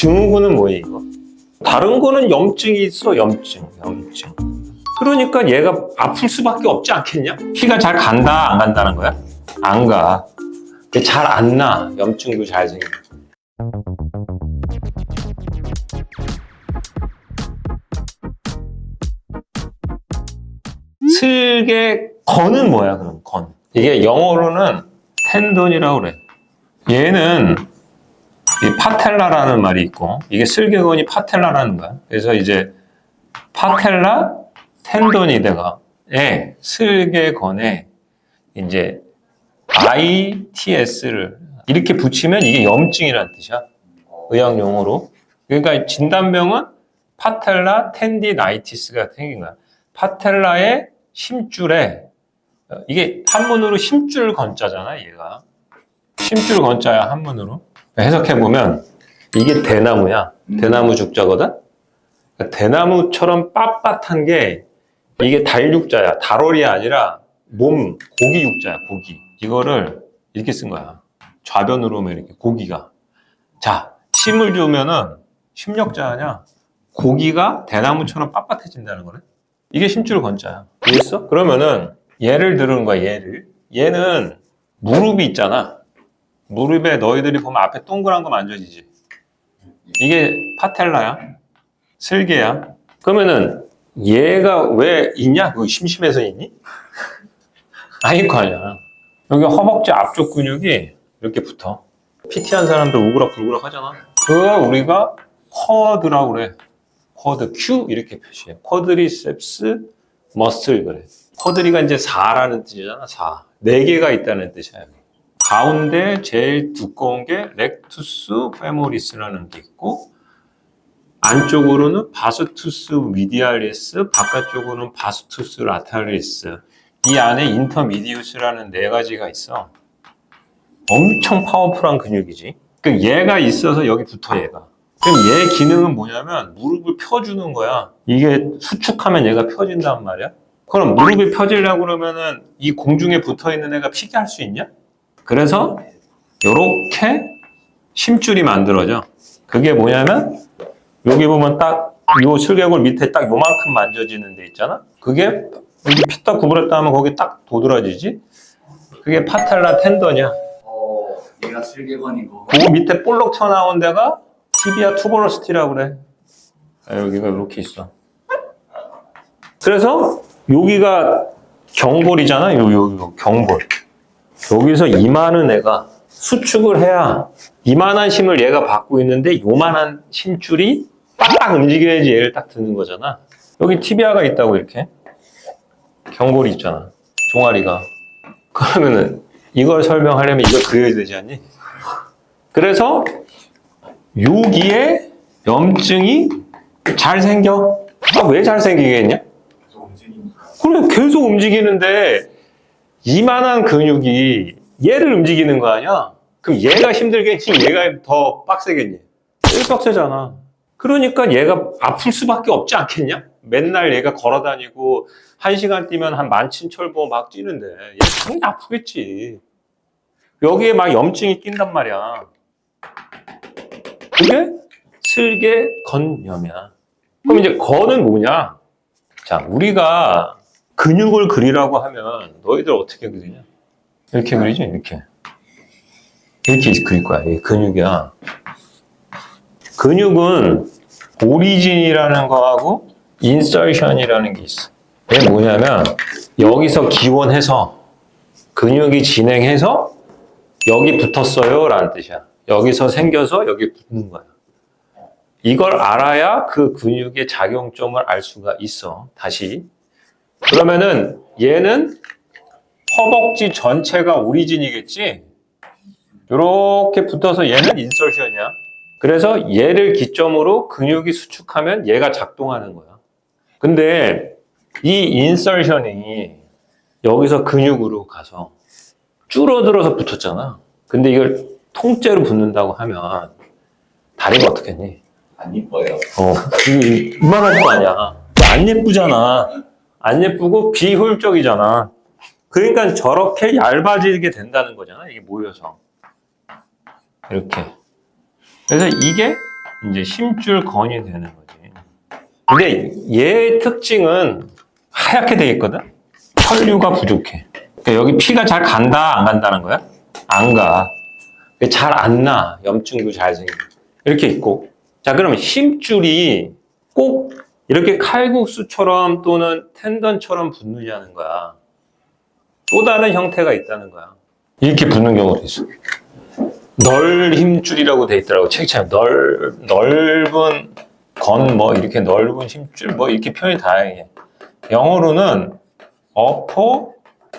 증후군은 뭐예요, 이거? 다른 거는 염증이 있어, 염증, 염증. 그러니까 얘가 아플 수밖에 없지 않겠냐? 피가 잘 간다, 안 간다는 거야? 안 가. 잘 안 나. 염증도 잘 생겨. 슬개 건은 뭐야, 그럼 건? 이게 영어로는 텐돈이라고 그래. 얘는 이 파텔라라는 말이 있고 이게 슬개건이 파텔라라는 거야. 그래서 이제 파텔라 텐도니데가 예, 슬개건에 이제 ITS를 이렇게 붙이면 이게 염증이라는 뜻이야. 의학 용어로. 그러니까 진단명은 파텔라 텐디나이티스가 생긴 거야. 파텔라의 심줄에 어, 이게 한문으로 심줄 건자잖아, 얘가. 심줄 건자야, 한문으로. 해석해 보면 이게 대나무야. 대나무 죽자거든. 그러니까 대나무처럼 빳빳한 게 이게 달육자야. 달월이 아니라 몸 고기 육자야. 고기. 이거를 이렇게 쓴 거야. 좌변으로 오면 이렇게 고기가. 자, 심을 주면은 심력자 아냐? 고기가 대나무처럼 빳빳해진다는 거네. 이게 심줄 건자야. 이해했어? 그러면은 예를 들은 거야. 예를. 얘는 무릎이 있잖아. 무릎에 너희들이 보면 앞에 동그란 거 만져지지. 이게 파텔라야. 슬개야. 그러면은 얘가 왜 있냐? 그 심심해서 있니? 아닐 거 아니야. 여기 허벅지 앞쪽 근육이 이렇게 붙어. PT 한 사람들 우그락불그락 하잖아. 그거 우리가 쿼드라고 그래. 쿼드 Q 이렇게 표시해. 쿼드리셉스 머슬 그래. 쿼드리가 이제 4라는 뜻이잖아. 4. 4개가 있다는 뜻이야. 가운데 제일 두꺼운 게 렉투스 페모리스라는 게 있고 안쪽으로는 바스투스 미디알리스, 바깥쪽으로는 바스투스 라타리스. 이 안에 인터미디우스라는 네 가지가 있어. 엄청 파워풀한 근육이지. 그 얘가 있어서 여기 붙어 얘가. 그럼 얘 기능은 뭐냐면 무릎을 펴주는 거야. 이게 수축하면 얘가 펴진단 말이야. 그럼 무릎이 펴지려고 그러면은 이 공중에 붙어 있는 애가 피게 할 수 있냐? 그래서 이렇게 심줄이 만들어져. 그게 뭐냐면 여기 보면 딱 요 슬개골 밑에 딱 요만큼 만져지는 데 있잖아. 그게 여기 피딱 구부렸다 하면 거기 딱 도드라지지. 그게 파텔라 텐던이야. 어, 얘가. 그 밑에 볼록 튀어나온 데가 티비아 투버러스티라고 그래. 아, 여기가 이렇게 있어. 그래서 여기가 경골이잖아. 요, 요, 요 경골. 여기서 이만한 애가 수축을 해야 이만한 힘을 얘가 받고 있는데 요만한 힘줄이 빡빡 움직여야지 얘를 딱 드는 거잖아. 여기 티비아가 있다고 이렇게. 경골이 있잖아. 종아리가. 그러면은 이걸 설명하려면 이걸 그려야 되지 않니? 그래서 여기에 염증이 잘 생겨. 아, 왜 잘 생기겠냐? 그래, 계속 움직이는데 이만한 근육이 얘를 움직이는 거 아니야? 그럼 얘가 힘들겠지? 얘가 더 빡세겠니? 얘 빡세잖아. 그러니까 얘가 아플 수밖에 없지 않겠냐? 맨날 얘가 걸어 다니고 한 시간 뛰면 한 만친철보 막 뛰는데 얘 당연히 아프겠지. 여기에 막 염증이 낀단 말이야. 그게 슬개 건염이야. 그럼 이제 건은 뭐냐? 자, 우리가 근육을 그리라고 하면 너희들 어떻게 그리냐? 이렇게 그리지? 이렇게. 이렇게 그릴 거야. 이 근육이야. 근육은 오리진이라는 거하고 인설션이라는 게 있어. 이게 뭐냐면 여기서 기원해서 근육이 진행해서 여기 붙었어요 라는 뜻이야. 여기서 생겨서 여기 붙는 거야. 이걸 알아야 그 근육의 작용점을 알 수가 있어. 다시. 그러면은 얘는 허벅지 전체가 오리진이겠지? 이렇게 붙어서 얘는 인설션이야. 그래서 얘를 기점으로 근육이 수축하면 얘가 작동하는 거야. 근데 이 인설션이 여기서 근육으로 가서 줄어들어서 붙었잖아. 근데 이걸 통째로 붙는다고 하면 다리가 어떻겠니? 안 이뻐요. 어, 이- 이만할 거 아니야. 안 예쁘잖아. 안 예쁘고 비효율적이잖아. 그러니까 저렇게 얇아지게 된다는 거잖아. 이게 모여서. 이렇게. 그래서 이게 이제 심줄 건이 되는 거지. 근데 얘의 특징은 하얗게 돼 있거든? 혈류가 부족해. 그러니까 여기 피가 잘 간다, 안 간다는 거야? 안 가. 잘 안 나. 염증도 잘 생겨. 이렇게 있고. 자, 그러면 힘줄이 꼭 이렇게 칼국수처럼 또는 텐던처럼 붙느냐는 거야. 또 다른 형태가 있다는 거야. 이렇게 붙는 경우도 있어. 널 힘줄이라고 돼 있더라고. 책처럼 넓, 넓은 건 뭐 이렇게 넓은 힘줄 뭐 이렇게 표현이 다양해. 영어로는 어퍼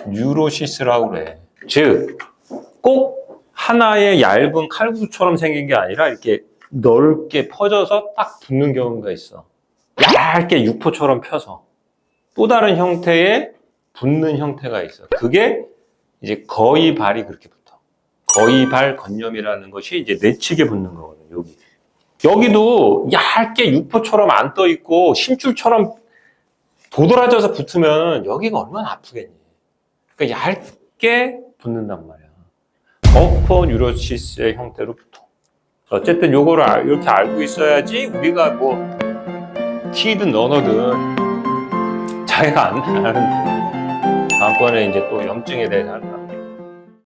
뉴로시스라고 그래. 즉, 꼭 하나의 얇은 칼국수처럼 생긴 게 아니라 이렇게 넓게 퍼져서 딱 붙는 경우가 있어. 얇게 육포처럼 펴서. 또 다른 형태의 붙는 형태가 있어. 그게 이제 거의 발이 그렇게 붙어. 거의 발 건염이라는 것이 이제 내측에 붙는 거거든, 여기. 여기도 얇게 육포처럼 안 떠 있고 심줄처럼 도드라져서 붙으면 여기가 얼마나 아프겠니. 그러니까 얇게 붙는단 말이야. 어퍼 뉴로시스의 형태로 붙어. 어쨌든 요거를 알- 이렇게 알고 있어야지 우리가 뭐 T든 너너든 자기가 안 아는데 다음번에 이제 또 염증에 대해서 할 거야.